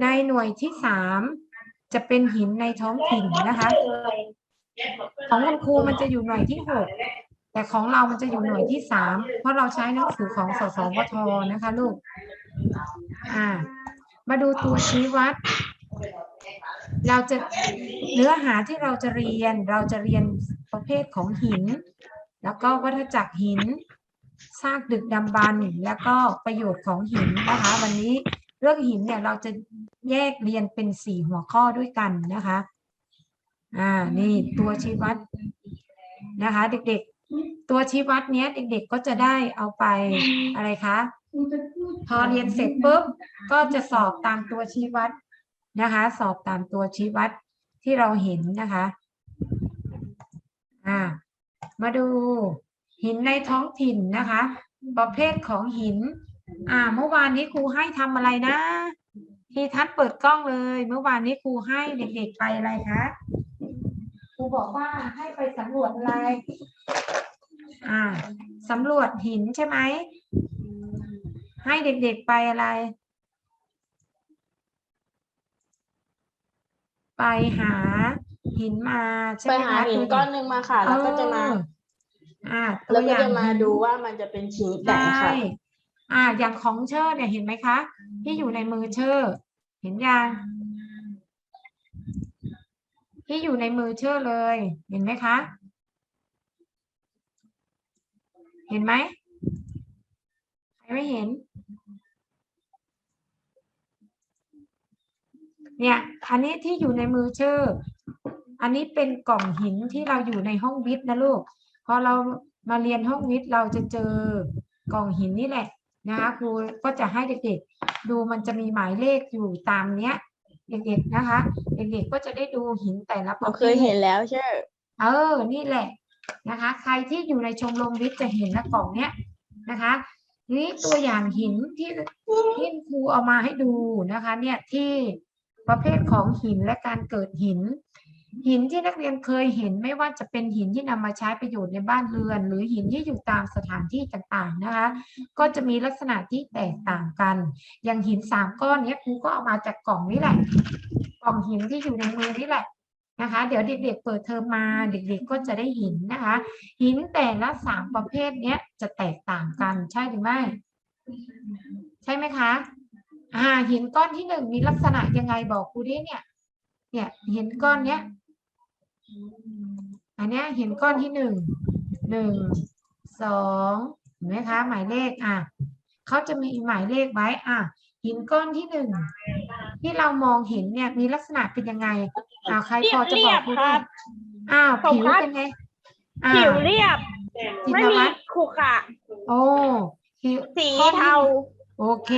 ในหน่วยที่สามจะเป็นหินในท้องถิ่นนะคะ ของคุณครูมันจะอยู่หน่วยที่หกแต่ของเรามันจะอยู่หน่วยที่สามเพราะเราใช้หนังสือของสสวทนะคะลูกอ่า มาดูตัวชี้วัด เราจะเนื้อหาที่เราจะเรียน เราจะเรียนประเภทของหิน แล้วก็วัฏจักรหินซากดึกดำบรรพ์แล้วก็ประโยชน์ของหินนะคะ วันนี้เรื่องหินเนี่ยเราจะ แยกเรียนเป็นสี่หัวข้อด้วยกันนะคะ อ่า นี่ตัวชี้วัดนะคะ เด็กๆ ตัวชี้วัดเนี้ยเด็กๆก็จะได้เอาไปอะไรคะ พอเรียนเสร็จปุ๊บก็จะสอบตามตัวชี้วัดนะคะ สอบตามตัวชี้วัดที่เราเห็นนะคะ อ่า มาดูหินในท้องถิ่นนะคะ ประเภทของหิน อ่า เมื่อวานนี้ครูให้ทำอะไรนะ ที่ทัดเปิดกล้องเลย เมื่อวานนี้ครูให้เด็กๆไปอะไรคะครูบอกว่าให้ไปสำรวจอะไร อ่าสำรวจหินใช่ไหม ให้เด็กๆไปอะไร ไปหาหินมาใช่ไปไหมหาคะหินตัวก้อนหนึ่งมาค่ะ แล้วก็จะมา เอออ่าตัแล้ววอก็ย่างจะมาหินดูว่ามันจะเป็นชนิดไหนใช่ค่ะ อ่า อย่างของเชอร์เนี่ยเห็นไหมคะ ที่อยู่ในมือเชอร์ เห็นยังที่อยู่ในมือเชอร์เลย เห็นไหมคะ เห็นไหมใครไม่เห็น เนี่ย อันนี้ที่อยู่ในมือเชอร์ อันนี้เป็นกล่องหินที่เราอยู่ในห้องวิทย์นะลูก พอเรามาเรียนห้องวิทย์เราจะเจอกล่องหินนี่แหละ นะคะครูก็จะให้เด็กๆ ดูมันจะมีหมายเลขอยู่ตามเนี้ย เด็กๆนะคะ เด็กๆก็จะได้ดูหินแต่ละปเราระเภเคยทเห็นแล้วใช่เออ นี่แหละนะคะ ใครที่อยู่ในชมรมวิทย์จะเห็นนะกล่องเนี้ยนะคะนี่ตัวอย่างหินที่ที่ครูเอามาให้ดูนะคะ เนี่ยที่ประเภทของหินและการเกิดหิน หินที่นักเรียนเคยเห็นไม่ว่าจะเป็นหินที่นำมาใช้ประโยชน์ในบ้านเรือน หรือหินที่อยู่ตามสถานที่ต่างๆนะคะ ก็จะมีลักษณะที่แตกต่างกัน อย่างหินสามก้อนเนี้ยครูก็เอามาจากกล่องนี้แหละ กล่องหินที่อยู่ในมือนี่แหละนะคะ เดี๋ยวเด็กๆเปิดเทอมมาเด็กๆก็จะได้หินนะคะ หินแต่ละสามประเภทเนี้ยจะแตกต่างกันใช่หรือไม่ใช่ไหมคะอ่าหินก้อนที่หนึ่งมีลักษณะยังไงบอกครูดิเนี่ยเนี่ยหินก้อนเนี้ย อันเนี้ยหินก้อนที่หนึ่งหนึ่งสองเห็นไหมคะ หมายเลขอะเขาจะมีหมายเลขไว้อะหินก้อนที่หนึ่งที่เรามองเห็นเนี่ยมีลักษณะเป็นยังไงอ่าใครพอจะบอกครูได้อ้าวผมผิวครับเป็นไงอ่าผิวเรียบจินไม่ตมีวัฒน์ขรุขระโอ้ผิวสีก้อนที่เทาโอเค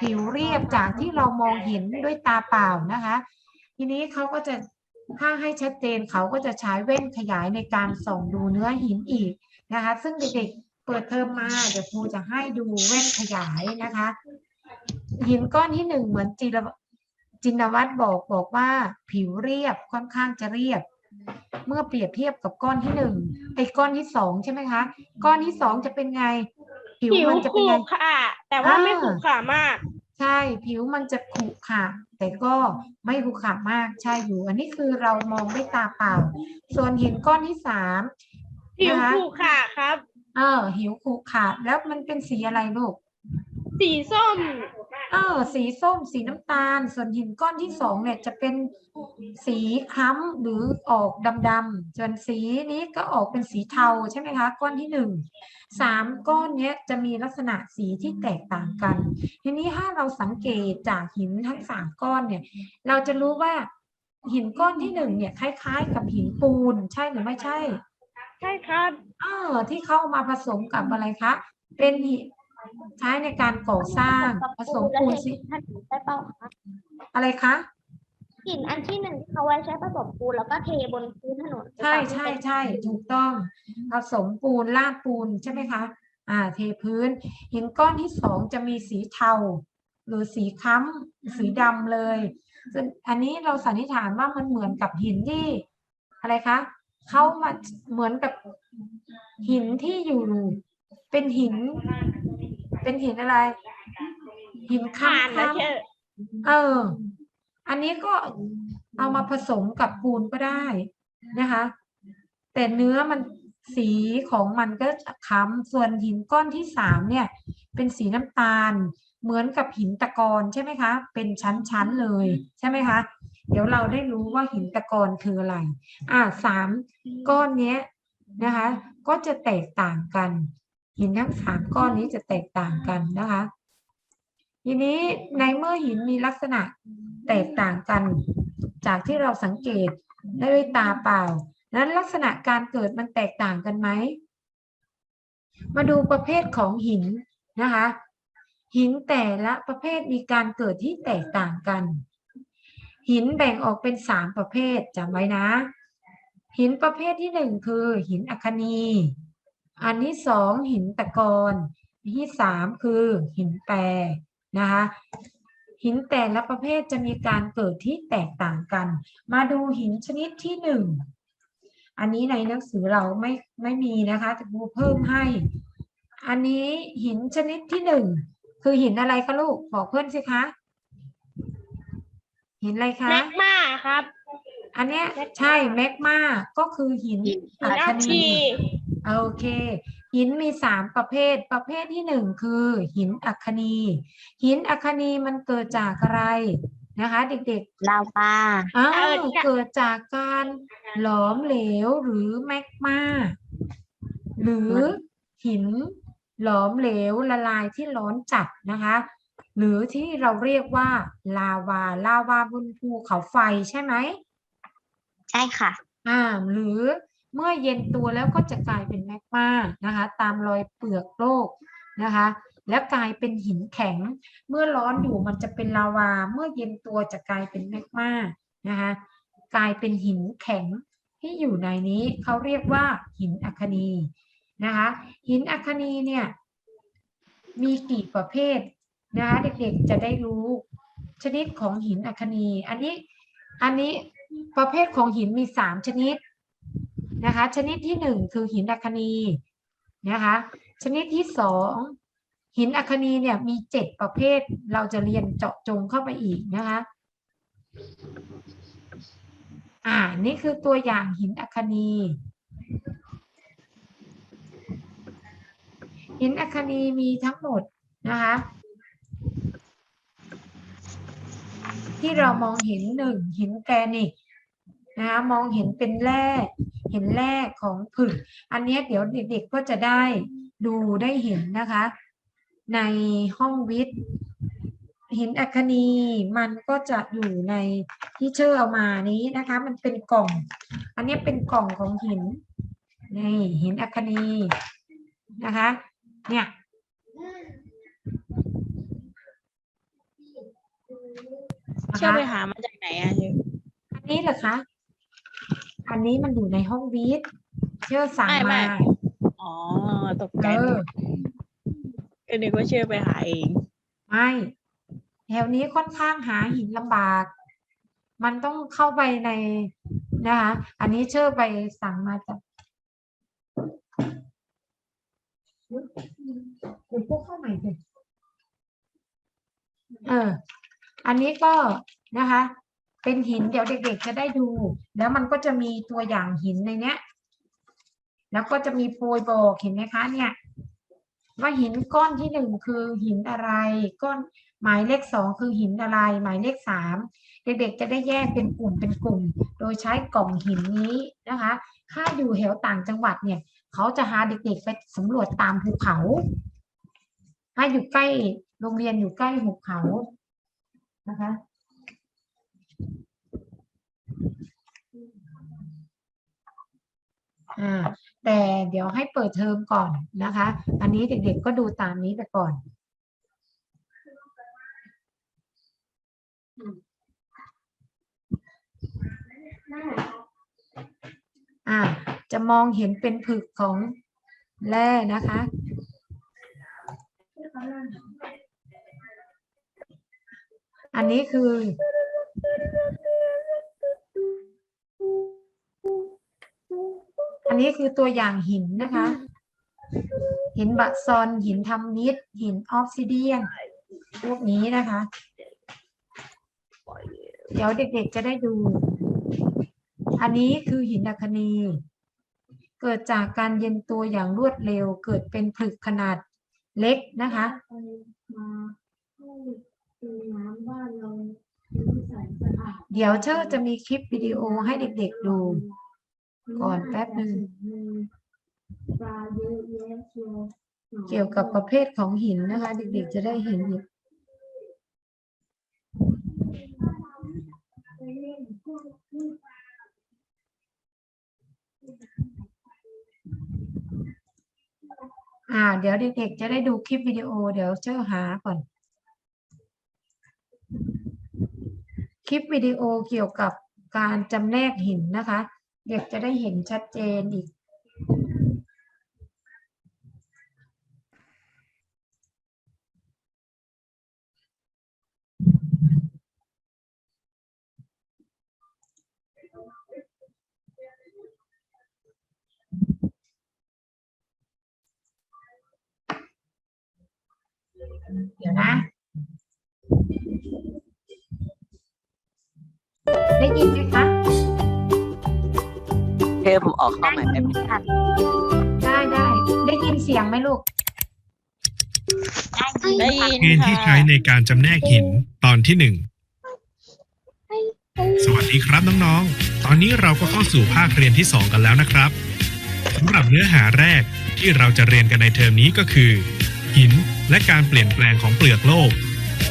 ผิวเรียบจากที่เรามองเห็นด้วยตาเปล่านะคะ ทีนี้เขาก็จะ ถ้าให้ชัดเจนเขาก็จะใช้แว่นขยายในการส่องดูเนื้อหินอีกนะคะ ซึ่งเด็กๆเปิดเทอมมาเดี๋ยวครูจะให้ดูแว่นขยายนะคะ หินก้อนที่หนึ่งเหมือนจิรจินวัตรบอกบอกว่าผิวเรียบค่อนข้างจะเรียบ เมื่อเปรียบเทียบกับก้อนที่หนึ่งไอ้ก้อนที่สองใช่ไหมคะ ก้อนที่สองจะเป็นไงผิวผิวมันจะเป็นไงขระแต่ว่าไม่อ่าขรุขระมาก ใช่ผิวมันจะขรุขระแต่ก็ไม่ขรุขระมากใช่อยู่ อันนี้คือเรามองด้วยตาเปล่า ส่วนหินก้อนที่สามผิวนะคะขรุขระครับ เออหิวขรุขระแล้วมันเป็นสีอะไรลูก สีส้ม เออสีส้มสีน้ำตาล ส่วนหินก้อนที่สองเนี่ยจะเป็นสีคล้ำหรือออกดำๆส่วนสีนี้ก็ออกเป็นสีเทาใช่ไหมคะก้อนที่หนึ่งสามก้อนเนี้ยจะมีลักษณะสีที่แตกต่างกัน ทีนี้ถ้าเราสังเกตจากหินทั้งสามก้อนเนี่ยเราจะรู้ว่าหินก้อนที่หนึ่งเนี่ยคล้าย ๆ กับหินปูนใช่หรือไม่ใช่ ใช่ครับเออที่เข้ามาผสมกับอะไรคะเป็นหิน ใช้ในการก่อสร้างผสมปูนสิท่านได้เปล่าคะอะไรคะหินอันที่หนึ่งที่เขาไว้ใช้ผสมปูนแล้วก็เทบนพื้นถนนใช่ใช่ใช่ถูกต้อง ผสมปูนลาดปูนใช่ไหมคะอ่า เทพื้น หินก้อนที่สองจะมีสีเทาหรือสีค้ำสีดำเลยซึ่งอันนี้เราสันนิษฐานว่ามันเหมือนกับหินที่อะไรคะเขามาเหมือนกับหินที่อยู่เป็นหิน เป็นหินอะไร หินผ่านคำแล้วคำเชื่อเออ อันนี้ก็เอามาผสมกับปูนก็ได้นะคะ แต่เนื้อมันสีของมันก็จะค้ำส่วนหินก้อนที่สามเนี่ย เป็นสีน้ำตาล เหมือนกับหินตะกอนใช่ไหมคะ เป็นชั้นๆเลยใช่ไหมคะ เดี๋ยวเราได้รู้ว่าหินตะกอนคืออะไร อ่าสามก้อนเนี้ยนะคะ ก็จะแตกต่างกัน หินทั้งสามก้อนนี้จะแตกต่างกันนะคะ ทีนี้ในเมื่อหินมีลักษณะแตกต่างกัน จากที่เราสังเกตได้ด้วยตาเปล่า นั้นลักษณะการเกิดมันแตกต่างกันไหม มาดูประเภทของหินนะคะ หินแต่ละประเภทมีการเกิดที่แตกต่างกัน หินแบ่งออกเป็นสามประเภทจำไว้นะ หินประเภทที่หนึ่งคือหินอัคคนี อันที่สองหินตะกอนอันที่สามคือหินแปรนะคะหินแต่ละประเภทจะมีการเกิดที่แตกต่างกัน มาดูหินชนิดที่หนึ่งอันนี้ในหนังสือเราไม่ไม่มีนะคะแต่ครูเพิ่มให้ อันนี้หินชนิดที่หนึ่งคือหินอะไรคะลูกบอกเพื่อนสิคะ หินอะไรคะแมกมาครับ อันเนี้ยใช่แมกมาก็คือหินหินอัคอัคนีคี โอเค หินมีสามประเภท ประเภทที่หนึ่งคือหินอัคคนี หินอัคคนีมันเกิดจากอะไรนะคะ เด็กลาวาๆอ้าวเกิดจากการหลอมเหลวหรือแมกมาหรือหินหลอมเหลวละลายที่ร้อนจัดนะคะ หรือที่เราเรียกว่า ลาวา ลาวาบนภูเขาไฟใช่ไหม ใช่ค่ะ อ่า หรือ เมื่อเย็นตัวแล้วก็จะกลายเป็นแมกมานะคะตามรอยเปลือกโลกนะคะแล้วกลายเป็นหินแข็ง เมื่อร้อนอยู่มันจะเป็นลาวา เมื่อเย็นตัวจะกลายเป็นแมกมานะคะกลายเป็นหินแข็งที่อยู่ในนี้เขาเรียกว่าหินอัคนีนะคะหินอัคนีเนี่ยมีกี่ประเภทนะคะเด็กๆจะได้รู้ชนิดของหินอัคคนี อันนี้อันนี้ประเภทของหินมีสามชนิด นะคะ ชนิดที่หนึ่งคือหินอัคนีนะคะ ชนิดที่สองหินอัคนีเนี่ยมีเจ็ดประเภท เราจะเรียนเจาะจงเข้าไปอีกนะคะ อ่า นี่คือตัวอย่างหินอัคนี หินอัคนีมีทั้งหมดนะคะ ที่เรามองเห็นหนึ่งหินแกรนิตนะคะ มองเห็นเป็นแร่ เห็นแร่ของผึ่งอันเนี้ยเดี๋ยวเด็กๆก็จะได้ดูได้เห็นนะคะ ในห้องวิทย์หินอัคคนีมันก็จะอยู่ในที่เชื่อเอามานี้นะคะ มันเป็นกล่อง อันนี้เป็นกล่องของหินนี่หินอัคคนีนะคะ เนี่ยเชื่อไปหามาจากไหนอะเชื่ออันนี้เหรอคะ อันนี้มันอยู่ในห้องวิทย์เชื่อสั่งไม่ไม่ มาอ๋อ ตกเอใจอก็นึกว่าเชื่อไปหาเอง ไม่แถวนี้ค่อนข้างหาหินลำบาก มันต้องเข้าไปในนะคะ อันนี้เชื่อไปสั่งมาจากเดี๋ยวพวกเข้าใหม่เลยเออ อันนี้ก็นะคะ เป็นหินเดี๋ยวเด็กๆจะได้ดู แล้วมันก็จะมีตัวอย่างหินในเนี้ย แล้วก็จะมีโพยบอกเห็นไหมคะเนี่ย ว่าหินก้อนที่หนึ่งคือหินอะไร ก้อนหมายเลขสองคือหินอะไร หมายเลขสามเด็กๆจะได้แยกเป็นกลุ่มเป็นกลุ่ม โดยใช้กล่องหินนี้นะคะ ถ้าอยู่แถวต่างจังหวัดเนี่ย เขาจะหาเด็กๆไปสำรวจตามภูเขา ถ้าอยู่ใกล้โรงเรียนอยู่ใกล้หุบเขานะคะ แต่เดี๋ยวให้เปิดเทอมก่อนนะคะ อันนี้เด็กๆก็ดูตามนี้ไปก่อนอ่าจะมองเห็นเป็นผึกของแร่นะคะ อันนี้คือ อันนี้คือตัวอย่างหินนะคะ หินบัตซอน หินทำนิด หินออฟซิเดียนพวกนี้นะคะ เดี๋ยวเด็กๆจะได้ดู อันนี้คือหินอัคนี เกิดจากการเย็นตัวอย่างรวดเร็ว เกิดเป็นผลึกขนาดเล็กนะคะเดี๋ยวเชอร์จะมีคลิปวิดีโอให้เด็กๆดู ก่อนแป๊บหนึ่งเกี่ยวกับประเภทของหินนะคะ เด็กๆจะได้เห็นอีกอ่า เดี๋ยวเด็กๆจะได้ดูคลิปวิดีโอ เดี๋ยวเจ้าหาก่อน คลิปวิดีโอเกี่ยวกับการจำแนกหินนะคะ เด็กจะได้เห็นชัดเจนอีก เดี๋ยวนะ ได้ยินไหมคะ เทพผมออกเข้าใหม่ได้ไหมได้ได้ได้ยินเสียงไหมลูก ได้ยินเกณฑ์ที่ค่ะใช้ในการจำแนกหินตอนที่หนึ่ง สวัสดีครับน้องๆ ตอนนี้เราก็เข้าสู่ภาคเรียนที่2กันแล้วนะครับสำหรับเนื้อหาแรกที่เราจะเรียนกันในเทอมนี้ก็คือ หินและการเปลี่ยนแปลงของเปลือกโลก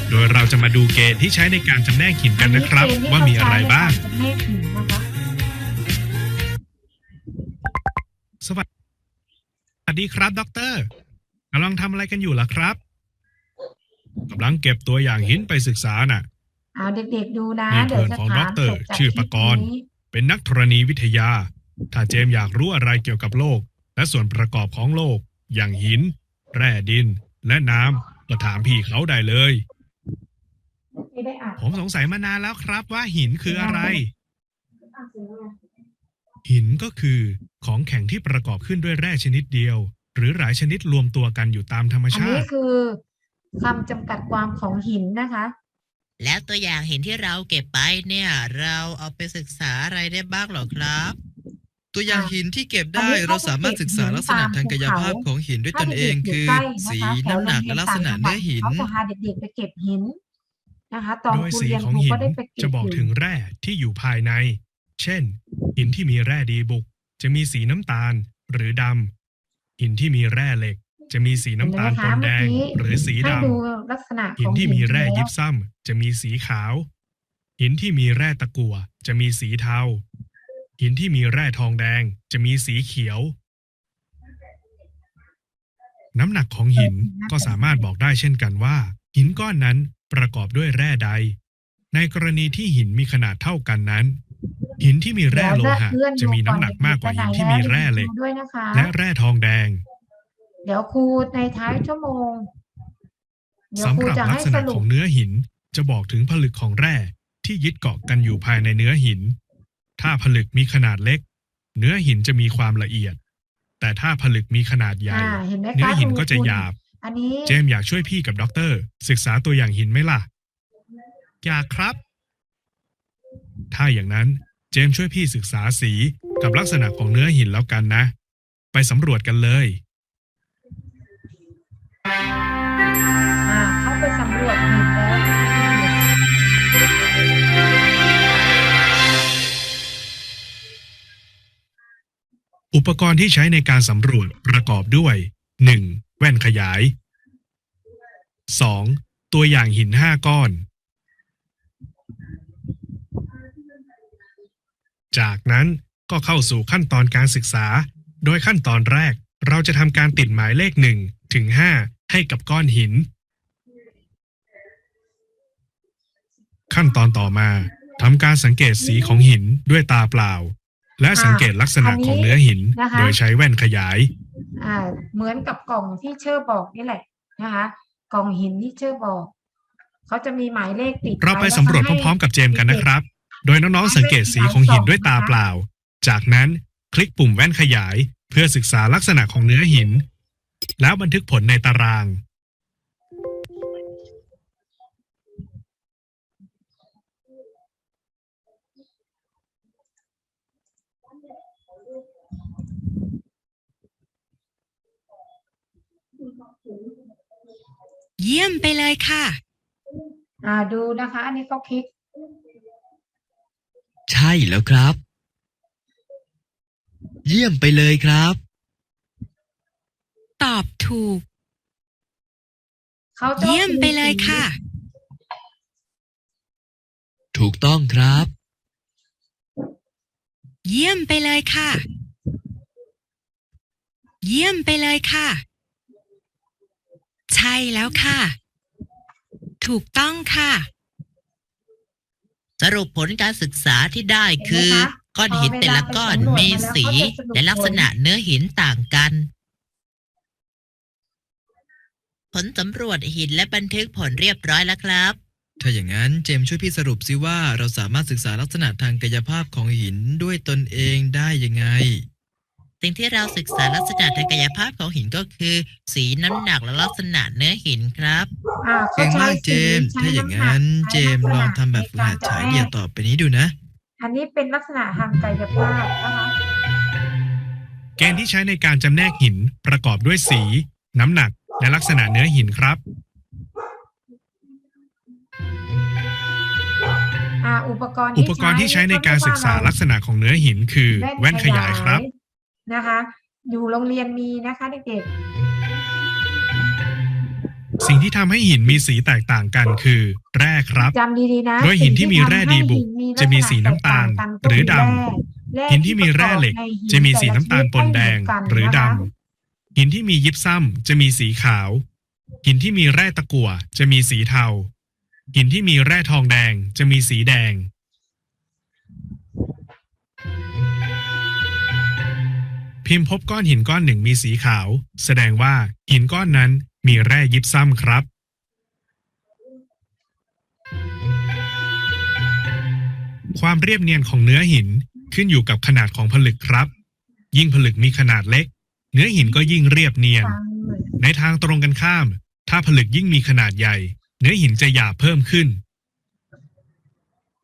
โดยเราจะมาดูเกณฑ์ที่ใช้ในการจำแนกหินกันนะครับอัเกณฑ์ที่ว่ามีอะไรบ้างเขใช้ในกรจำแนกหินนะคะ สดีครับ ด็อกเตอร์กำลังทำอะไรกันอยู่ล่ะครับกำลังเก็บตัวอย่างหินไปศึกษาน่ะเอาเด็กๆดูนะ นี่เดี๋ยวจะเพื่อนของถามดรจบจากชื่อคปลิปกรณ์ นี้เป็นนักธรณีวิทยา ถ้าเจมส์อยากรู้อะไรเกี่ยวกับโลก และส่วนประกอบของโลก อย่างหิน แร่ดิน และน้ำก็ถามพี่เขาได้เลย ไม่ได้อ่านผมสงสัยมานานแล้วครับว่าหินคืออะไร หินก็คือ ของแข็งที่ประกอบขึ้นด้วยแร่ชนิดเดียว หรือหลายชนิดรวมตัวกันอยู่ตามธรรมอันชานี้ติ คือคำจำกัดความของหินนะคะ แล้วตัวอย่างหินที่เราเก็บไปเนี่ย เราเอาไปศึกษาอะไรได้บ้างเหรอครับ ตัวอย่างหินที่เก็บอันได้นี้เราสามารถศึกษาลักษณะทางกายภาพของหินด้วยตนเองคือสีน้ำหนักและลักษณะเนื้อหิน เขาจะพาเด็กๆไปเก็บหินนะคะตอนโดยครูสีเรียนขคองรูหิก็นได้ไปเก็บจะบอกถึงยู่แร่ที่อยู่ภายใน เช่น หินที่มีแร่ดีบุก จะมีสีน้ำตาลหรือดำหินที่มีแร่เหล็ก จะมีสีน้ำตาลปนแดง หรือสีให้ดำดูลักษณะหิขนองที่มีแร่ล้วยิบซ้ำจะมีสีขาว หินที่มีแร่ตะกั่วจะมีสีเทา หินที่มีแร่ทองแดงจะมีสีเขียว น้ำหนักของหินก็สามารถบอกได้เช่นกันว่า หินก้อนนั้นประกอบด้วยแร่ใด ในกรณีที่หินมีขนาดเท่ากันนั้น หินที่มีแร่โลหะเดี๋ยวจะมีน้ำหนักมากกว่าหินที่มีแร่เหล็กดูด้วยนะคะและแร่ทองแดง เดี๋ยวครูในท้ายชั่วโมงเดี๋ยวสำครูหรับจะลัให้กษสณะรุขปองเนื้อหินจะบอกถึงผลึกของแร่ที่ยึดเกาะกันอยู่ภายในเนื้อหิน ถ้าผลึกมีขนาดเล็ก เนื้อหินจะมีความละเอียด แต่ถ้าผลึกมีขนาดใหญ่อ่าเห็นไหมคะเนื้อหินก็จะคุณหยาบอันนี้เจมส์อยากช่วยพี่กับด็อกเตอร์ ศึกษาตัวอย่างหินไหมล่ะ อยากครับ ถ้าอย่างนั้น เจมช่วยพี่ศึกษาสีกับลักษณะของเนื้อหินแล้วกันนะ ไปสำรวจกันเลย อ่าเข้าไปสำรวจหินแล้วอุปกรณ์ที่ใช้ในการสำรวจประกอบด้วย 1. แว่นขยาย 2. ตัวอย่างหิน 5 ก้อน จากนั้นก็เข้าสู่ขั้นตอนการศึกษา โดยขั้นตอนแรกเราจะทำการติดหมายเลข1ถึง5ให้กับก้อนหิน ขั้นตอนต่อมาทำการสังเกตสีของหินด้วยตาเปล่า และสังเกตลักษณะของเนื้อหินโดยใช้แว่นขยาย อ่า เหมือนกับกล่องที่เชอร์บอกนี่แหละนะคะ กล่องหินที่เชอร์บอก เขาจะมีหมายเลขติดเราไปว้สำรวจแล้พร้อมๆกับเจมส์กันด็นะครับ โดยน้องๆสังเกตสีของหินด้วยตาเปล่า จากนั้นคลิกปุ่มแว่นขยาย เพื่อศึกษาลักษณะของเนื้อหิน แล้วบันทึกผลในตาราง เยี่ยมไปเลยค่ะ อ่าดูนะคะ อันนี้ก็คลิก ช่แล้วครับ เยี่ยมไปเลยครับ ตอบถูก เขาจะเยี่ยมไปเลยค่ะ ถูกต้องครับ เยี่ยมไปเลยค่ะ เยี่ยมไปเลยค่ะ ใช่แล้วค่ะ ถูกต้องค่ะ สรุปผลการศึกษาที่ได้คือก้อนหินแต่ละก้อนมีสีและลักษณะเนื้อหินต่างกัน ผลสำรวจหินและบันทึกผลเรียบร้อยแล้วครับ ถ้าอย่างนั้นเจมส์ช่วยพี่สรุปสิว่าเราสามารถศึกษาลักษณะทางกายภาพของหินด้วยตนเองได้ยังไง สิ่งที่เราศึกษาลักษณะทางกายภาพของหินก็คือ สีน้ำหนักและลักษณะเนื้อหินครับ อ่าขเก่งใช้มากเจมส์สีถ้าอย่างใช้ำหนั้นใช้เจมส์ลองทำแบบฝึกหัดฉายเดี่ยวต่อไปนี้ดูนะ อันนี้เป็นลักษณะทางกายภาพนะคะเกณฑ์ที่ใช้ในการจำแนกหินประกอบด้วยสี น้ำหนัก และลักษณะเนื้อหินครับ อ่าอุปกรณ์อุปกรณ์ที่ใช้ในการศึกษาลักษณะของเนื้อหินคือ แว่นขยายครับ นะคะ อยู่โรงเรียนมีนะคะเด็กสิ่งที่ทำให้หินมีสีแตกต่างกันคือ แร่ครับ ๆจำดีๆนะโดยหินที่มีแร่ดีบุกสิ่งที่ทำให้หินจะมีสีน้ำตาลลักษณะแกต่งกันหรือดำก็คือแร่หินที่มีแร่เหล็กประอบในหินจะมีสีน้ำตาลปนแดงแต่ละชนิหรือไม่ดเหมืนกันนะคะำหินที่มียิบซ้ำจะมีสีขาว หินที่มีแร่ตะกั่วจะมีสีเทา หินที่มีแร่ทองแดงจะมีสีแดง พิมพ์พบก้อนหินก้อนหนึ่งมีสีขาว แสดงว่าหินก้อนนั้นมีแร่ยิบซ้ำครับ ความเรียบเนียนของเนื้อหินขึ้นอยู่กับขนาดของผลึกครับ ยิ่งผลึกมีขนาดเล็ก เนื้อหินก็ยิ่งเรียบเนียน ในทางตรงกันข้าม ถ้าผลึกยิ่งมีขนาดใหญ่ เนื้อหินจะหยาบเพิ่มขึ้น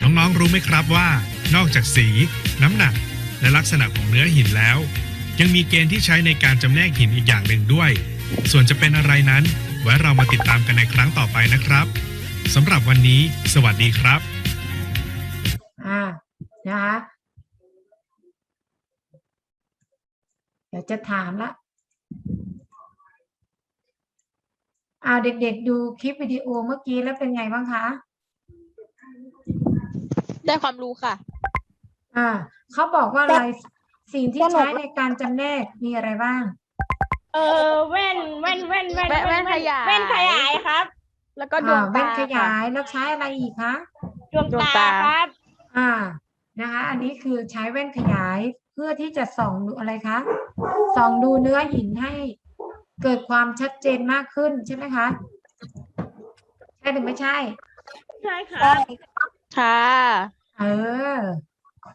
น้องๆรู้ไหมครับว่า นอกจากสี น้ำหนัก และลักษณะของเนื้อหินแล้ว ยังมีเกณฑ์ที่ใช้ในการจำแนกหินอีกอย่างหนึ่งด้วย ส่วนจะเป็นอะไรนั้น ไว้เรามาติดตามกันในครั้งต่อไปนะครับสำหรับวันนี้ สวัสดีครับ อ่านะคะเดี๋ยวจะถามละเอาเด็กๆ ดูคลิปวิดีโอเมื่อกี้แล้วเป็นไงบ้างคะ ได้ความรู้ค่ะ อ่าเขาบอกว่าอะไร สิ่งที่ใช้ในการจำแนกมีอะไรบ้าง เออแว่นแว่นแว่นแว่นแว่นแว่นขยาย แว่นขยายครับ แล้วก็ดวอ่างแว่ตานขค่ะยายแล้วใช้อะไรอีกคะ ดวงดวงตาตา ครับ อ่า นะคะ อันนี้คือใช้แว่นขยายเพื่อที่จะส่องดูอะไรคะ ส่องดูเนื้อหินให้เกิดความชัดเจนมากขึ้นใช่ไหมคะ ใช่หรือไม่ใช่ ใช่ครับ ค่ะ เออ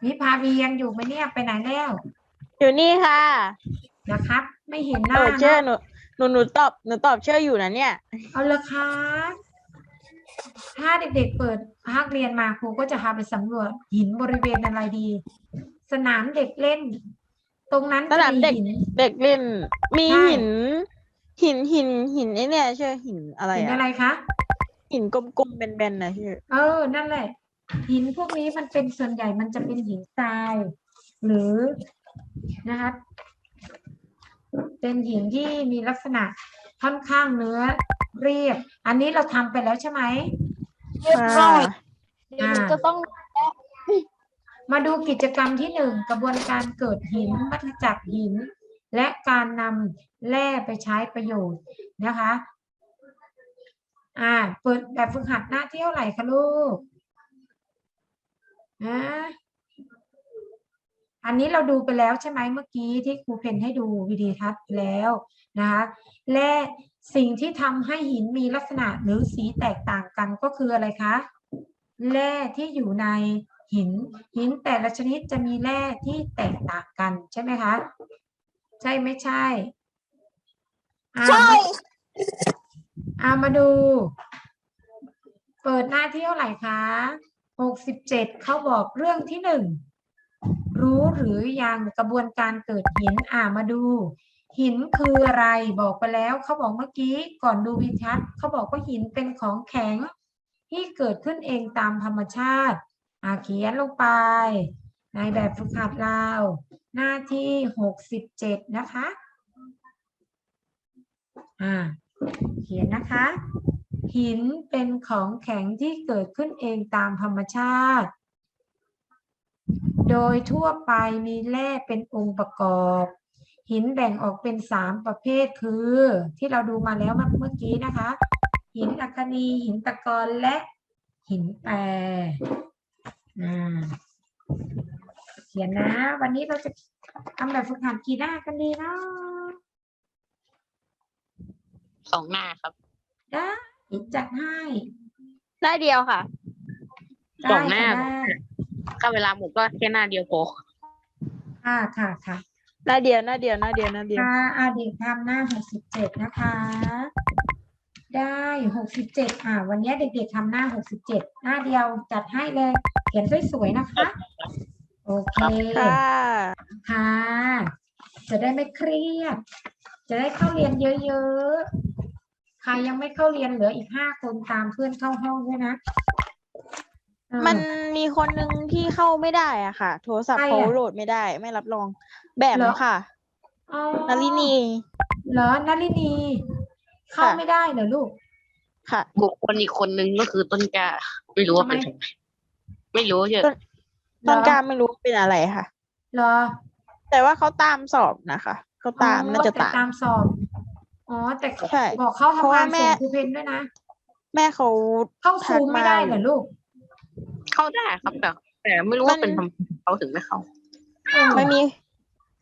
วิภาวียังอยู่ไหมเนี่ยไปไหนแล้วอยู่นี่ค่ะนะครับ ไม่เห็นหเอน้าอเชื่อเนอะหนูหนูหนูตอบหนูตอบเชื่ออยู่นะเนี่ย เอาละคะถ้าเด็กๆเปิดภาคเรียนมาครูก็จะพาไปสำรวจหินบริเวณอะไรดี สนามเด็กเล่น ตรงนั้นสนามเด็กจะหิน เด็กเล่น มีใช่ หิน หินหินหินไอเนี่ยเชื่อหินอะไรหินอะอะไรคะ หินกลมๆแบนๆนะชื่อเออ นั่นแหละ หินพวกนี้มันเป็นส่วนใหญ่มันจะเป็นหินทราย หรือนะคะเป็นหินที่มีลักษณะค่อนข้างเนื้อเรียบ อันนี้เราทำไปแล้วใช่ไหมค่ะเดี๋ยวหนูจะต้องมาดูกิจกรรมที่หนึ่งกระบวนการเกิดหินวัฏจักรหิน และการนำแร่ไปใช้ประโยชน์นะคะ อ่า เปิดแบบฝึกหัดหน้าที่เท่าไหร่คะลูก อ่าอันนี้เราดูไปแล้วใช่ไหมเมื่อกี้ที่ครูเพนให้ดูวิดีทัศน์แล้วนะคะและสิ่งที่ทำให้หินมีลักษณะหรือสีแตกต่างกันก็คืออะไรคะแร่ที่อยู่ในหิน หินแต่ละชนิดจะมีแร่ที่แตกต่างกันใช่ไหมคะ ใช่ไม่ใช่ใช่เอามาดู เปิดหน้าที่เท่าไหร่คะ หกสิบเจ็ดเขาบอกเรื่องที่หนึ่งรู้หรือยังกระบวนการเกิดหินอ่ามาดู หินคืออะไรบอกไปแล้วเขาบอกเมื่อกี้ก่อนดูวิชัดเขาบอกว่าหินเป็นของแข็ง ที่เกิดขึ้นเองตามธรรมชาติอ่าเขียนลงไป ในแบบฝึกหัดเราหน้าที่หกสิบเจ็ดนะคะอ่าเขียนนะคะ หินเป็นของแข็งที่เกิดขึ้นเองตามธรรมชาติ โดยทั่วไปมีแร่เป็นองค์ประกอบ หินแบ่งออกเป็นสามประเภทคือ ที่เราดูมาแล้วเมื่อกี้นะคะ หินอัคนีหินตะกอนและหินแปรอ่าเขียนนะ วันนี้เราจะทำแบบฝึกหัดกี่หน้ากันดีเนาะสองหน้าครับได้ จัดให้หน้าเดียวค่ะได้สองหน้าค่ะได้ก็เวลาหมดก็แค่หน้าเดียวพอค่ะค่ะค่ะ หน้าเดียวหน้าเดียวหน้าเดียวหน้าเดียว ค่ะอาเด็กทำหน้าหกสิบเจ็ดนะคะ ได้หกสิบเจ็ดอ่า วันนี้เด็กๆทำหน้าหกสิบเจ็ดหน้าเดียวจัดให้เลย เขียนสวยๆนะคะ โอเค ค่ะ ค่ะ จะได้ไม่เครียด จะได้เข้าเรียนเยอะๆ ใครยังไม่เข้าเรียนเหลืออีกห้าคนตามเพื่อนเข้าห้องด้วยนะเออมันมีคนหนึ่งที่เข้าไม่ได้อะค่ะ โทรศัพท์ใครเขาอะโหลดไม่ได้ ไม่รับรอง แบบเหรอ ค่ะอ๋อนารินี เหรอนารินี เข้าค่ะ ไม่ได้เหรอลูก ค่ะ บุคคลอีกคนนึงก็คือต้นกล้าไม่รู้ว่าเป็นทำไม ใครไม่รู้เยอะต้นต้นกล้าไม่รู้เป็นอะไรค่ะ เหรอแต่ว่าเขาตามสอบนะคะเขาตามอ๋อน่าจะแต่ตาม ตามสอบ อ๋อ แต่ใช่บอกเขาเพราะทำงาว่านแม่ ส่งครูเพนด้วยนะ แม่เขาเข้าซูมไม่ได้เหรอลูกเข้าได้ครับแต่แต่ไม่รู้ว่าเป็นทำไมเขาถึงไม่เข้า เออมันมี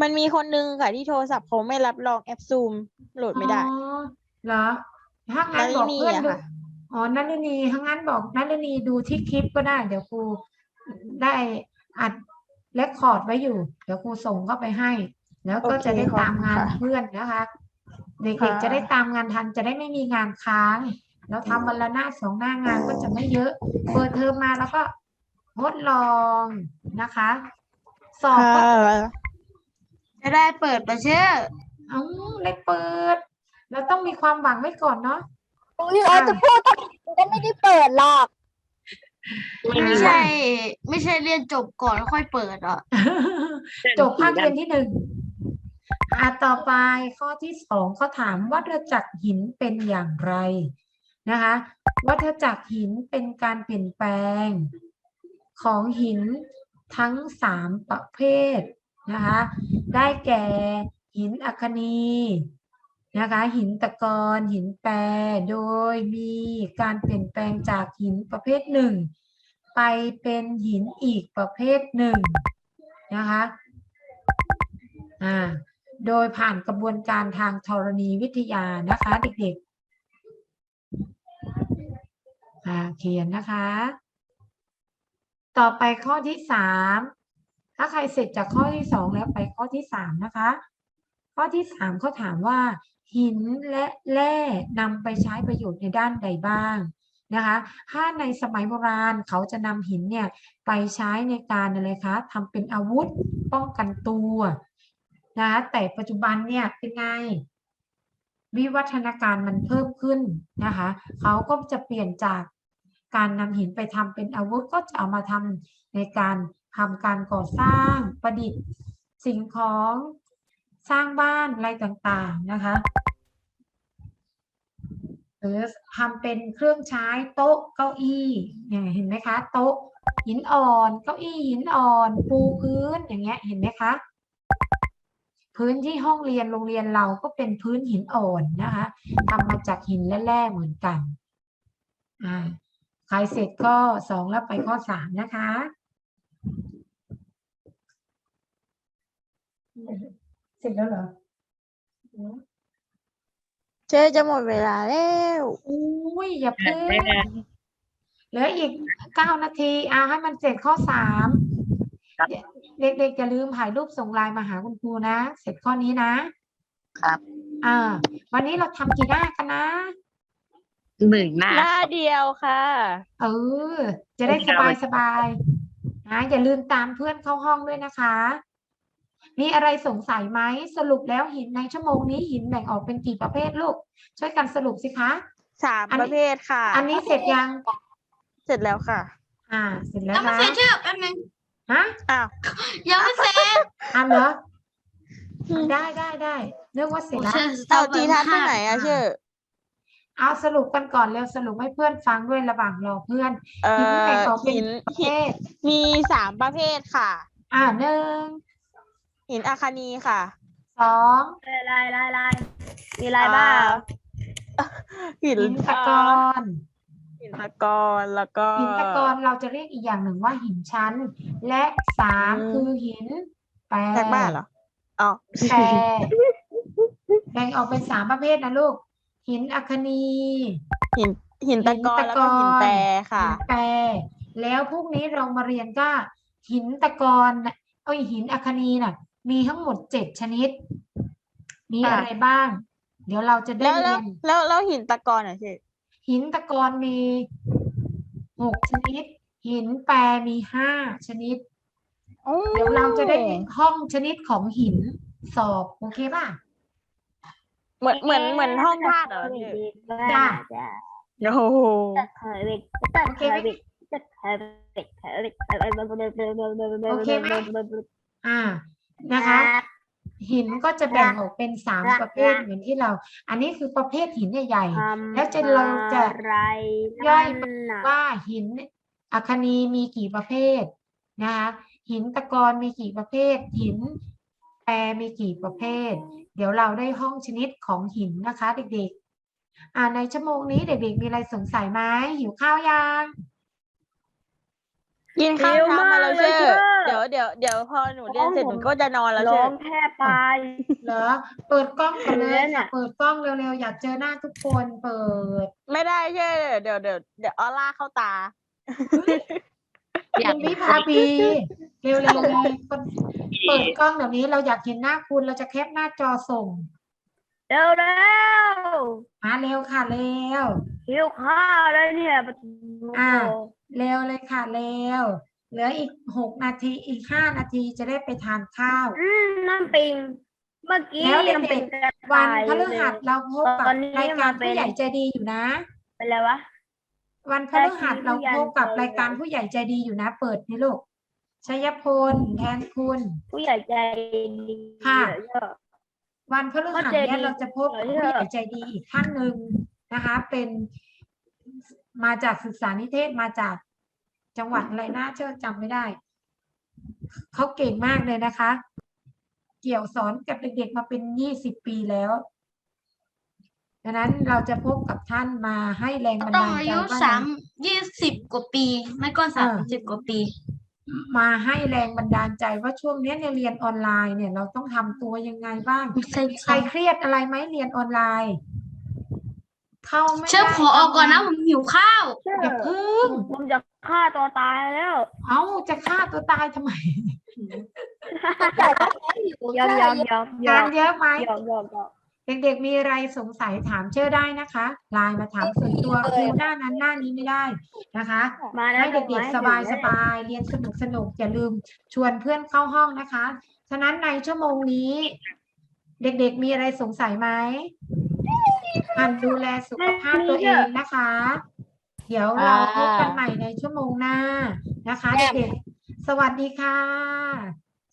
มันมีคนนึงค่ะที่โทรศัพท์เขาไม่รับรองแอปซูมโหลดไม่ได้ อ๋อเหรอถ้างั้นนาริบอกนีเพื่อนอะดูค่ะ อ๋อนันนีถ้างั้นบอกนันนีดูที่คลิปก็ได้ เดี๋ยวครูได้อัดเรคคอร์ดไว้อยู่ เดี๋ยวครูส่งเข้าไปให้ แล้วก็โอเคจะได้ขอบตามคุณงานค่ะ เพื่อนนะคะ เด็กค่ะๆจะได้ตามงานทันจะได้ไม่มีงานค้างแล้วทำวันละหน้าสองหน้างานก็จะไม่เยอะเปิดเทอมมาแล้วก็ทดลองนะคะ สอบค่ะก็จะได้เปิดประเชื่อเอ้าได้เปิด เราต้องมีความหวังไว้ก่อนเนาะพี่ออจะพูดตั้งก็ไม่ได้เปิดหรอกไม่ใช่ ไม่ใช่เรียนจบก่อนค่อยเปิดอะจบภาคเรียนที่หนึ่ง อะต่อไปข้อที่สองเขาถามวัฏจักรหินเป็นอย่างไรนะคะวัฏจักรหินเป็นการเปลี่ยนแปลงของหินทั้งสามประเภทนะคะได้แก่หินอัคนีนะคะหินตะกอนหินแปรโดยมีการเปลี่ยนแปลงจากหินประเภทหนึ่งไปเป็นหินอีกประเภทหนึ่งนะคะอ่า โดยผ่านกระบวนการทางธรณีวิทยานะคะเด็กๆเขียนนะคะ ต่อไปข้อที่สามถ้าใครเสร็จจากข้อที่สองแล้วไปข้อที่สามนะคะ ข้อที่สามเขาถามว่า หินและแร่นำไปใช้ประโยชน์ในด้านใดบ้างนะคะถ้าในสมัยโบราณเขาจะนำหินเนี่ยไปใช้ในการอะไรคะทำเป็นอาวุธป้องกันตัว นะแต่ปัจจุบันเนี่ยเป็นไงวิวัฒนาการมันเพิ่มขึ้นนะคะเขาก็จะเปลี่ยนจากการนำหินไปทำเป็นอาวุธก็จะเอามาทำในการทำการก่อสร้างประดิษฐ์สิ่งของสร้างบ้านอะไรต่างๆนะคะหรือทำเป็นเครื่องใช้โต๊ะเก้าอี้เนี่ยเห็นไหมคะ โต๊ะหินอ่อน เก้าอี้หินอ่อน ปูพื้นอย่างเงี้ยเห็นไหมคะ พื้นที่ห้องเรียนโรงเรียนเราก็เป็นพื้นหินอ่อนนะคะทำมาจากหินและแร่เหมือนกันอ่าใครเสร็จข้อสองแล้วไปข้อสามนะคะเสร็จแล้วเหรอเชื่อจะหมดเวลาแล้วอุ้ยอย่าเพิ่งเหลืออีกเก้านาทีเอาให้มันเสร็จข้อสามครับ เด็กๆอย่าลืมถ่ายรูปส่งไลน์มาหาคุณครูนะ เสร็จข้อนี้นะ ครับ อ่า วันนี้เราทำกี่หน้ากันนะ หนึ่งหน้า หน้าเดียวค่ะ เออ จะได้สบายสบายๆนะอย่าลืมตามเพื่อนเข้าห้องด้วยนะคะ มีอะไรสงสัยไหมสรุปแล้วหินในชั่วโมงนี้หินแบ่งออกเป็นกี่ประเภทลูก ช่วยกันสรุปสิคะ สามอันนี้ ประเภทค่ะ อันนี้เสร็จยัง เสร็จแล้วค่ะ อ่า เสร็จแล้วยังไม่นะเสร็จชื่อแป๊บนึง ฮะอ้าวยังไม่เสร็จอ่านเหรอได้ได้ได้เรื่องว่าเสร็จแล้วเอาจีทัศน์ไปไหนอะชื่อเอาสรุปกันก่อนเร็วสรุปให้เพื่อนฟังด้วยระหว่างรอเพื่อนเอ่หินแบ่งอออกเป็นหินประหิเภนทมีสามประเภทค่ะ อ่าหนึ่งหินอาคานีค่ะสองลายลายลายมีลายบ้างหินหินตะกอน หินตะกอนแล้วก็หินตะกอนเราจะเรียกอีกอย่างหนึ่งว่าหินชั้น และสามอืมคือหินแปรแทกบ้านเหรออ๋อแปรแบ่งออกเป็นสามประเภทนะลูก หินอัคนีหินหินตะกอนแล้วก็หินแปรค่ะหินแปรแล้วพวกนี้เรามาเรียนก็หินตะกอนน่ะเอ้ยหินอัคนีน่ะ มีทั้งหมดเจ็ดชนิด มีค่ะอะไรบ้าง เดี๋ยวเราจะได้แล้วแล้เรีวยนแล้วแล้วหินตะกอนอะชื่อ หินตะกอนมีหกชนิด หินแปรมีห้าชนิดเดี๋ยวเราจะได้ห้องชนิดของหินสอบโอเคป่ะ เหมือนเหมือนเหมือนห้องธาตุเหรอชื่อจ้า โอ้โหเคยวิกตัดโอเคเคไหมยวิกตัดเคยวิกเคยวิกโอเคไหมอ่า นะคะ หินก็จะแบ่งออกเป็นสามประเภทเหมือนที่เรา อันนี้คือประเภทหินใหญ่ๆแล้วจะเราจะอะไรย่อยนั่นน่ะว่าหินอัคนีมีกี่ประเภทนะคะหินตะกอนมีกี่ประเภท หินแปรมีกี่ประเภท เดี๋ยวเราได้ห้องชนิดของหินนะคะ เด็กๆอ่าในชั่วโมงนี้เด็กๆมีอะไรสงสัยไหมหิวข้าวยัง กินข้าวหิวเช้ามาแล้วมากเลยชื่อเชื่อเดี๋ยวเดี๋ยวเดี๋ยวพอหนูเรียนเสร็จหนูก็จะนอนแล้วร้ชื่อองแทบตาย เหรอ เปิดกล้องกันเลยเล่นค่ะอะเปิดกล้องเร็วๆ อยากเจอหน้าทุกคนเปิด ไม่ได้ชื่อเดี๋ยวเดี๋ยวเดี๋ยวออร่าเข้าตา อยากคุณวิภาพีเร็วๆเลยคนเปิดกล้องเดี๋ยวนี้เราอยากเห็นหน้าคุณเราจะแคปหน้าจอส่งเร็วเร็วมาเร็วค่ะเร็วหิวข้าวแล้วเนี่ยอ่า เร็วเลยค่ะเร็ว เหลืออีกหกนาทีอีกห้านาทีจะได้ไปทานข้าว อืมน้ำปิง เมื่อกี้แล้วยังเด็เป็นกกระๆวันต่ายพฤหัสเราพบกับตอนนี้รายการมาเป็น ผู้ใหญ่ใจดีอยู่นะ เป็นอะไรวะ วันพฤหัสเราพบกับรายการผู้ใหญ่ใจดีอยู่นะ เปิดนี่ลูกชัยพลแทนคุณ ผู้ใหญ่ใจดีค่ะ เยอะ วันพฤหัสก็ใจเนี่ยดีเราจะพบกับเยผู้อะใหญ่ใจดีอีกท่านหนึ่งนะคะ เป็น มาจากศึกษานิเทศมาจากจังหวัดอะไรนะเชื่อจำไม่ได้ เขาเก่งมากเลยนะคะ เกี่ยวสอนกับเด็กๆมาเป็นยี่สิบปีแล้วดังนั้นเราจะพบกับท่านมาให้แรงบันต้องดาลอาใจยุว่าสามยี่สิบกว่าปี ไม่ก็สามสิบกว่าปี มาให้แรงบันดาลใจว่าช่วงเนี้ยเนี่ยเรียนออนไลน์เนี่ยเราต้องทำตัวยังไงบ้าง ใช่ใครเครียดอะไรไหมเรียนออนไลน์ เข้าไม่เชื่อได้ขอออกก่อนนะผมหิวข้าวอย่าพึ่งผมจะฆ่าตัวตายแล้ว เอ้าจะฆ่าตัวตายทำไมยอมยอมยอมยองานมเยอะไหมยอมยอมยอมเด็กๆมีอะไรสงสัยถามเชื่อได้นะคะไลน์มาถามส่วนตัวครูหน้านั้นหน้านี้ไม่ได้นะคะมาแล้วให้เด็กๆสบายสบายๆเรียนสนุกสนุกอย่าลืมชวนเพื่อนเข้าห้องนะคะ ฉะนั้นในชั่วโมงนี้ เด็กๆมีอะไรสงสัยไหม หันดูแลสุขภาพตัวเองนะคะ เดี๋ยวเราพบกันใหม่ในชั่วโมงหน้านะคะเด็กๆสวัสดีค่ะ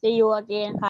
See you again ค่ะ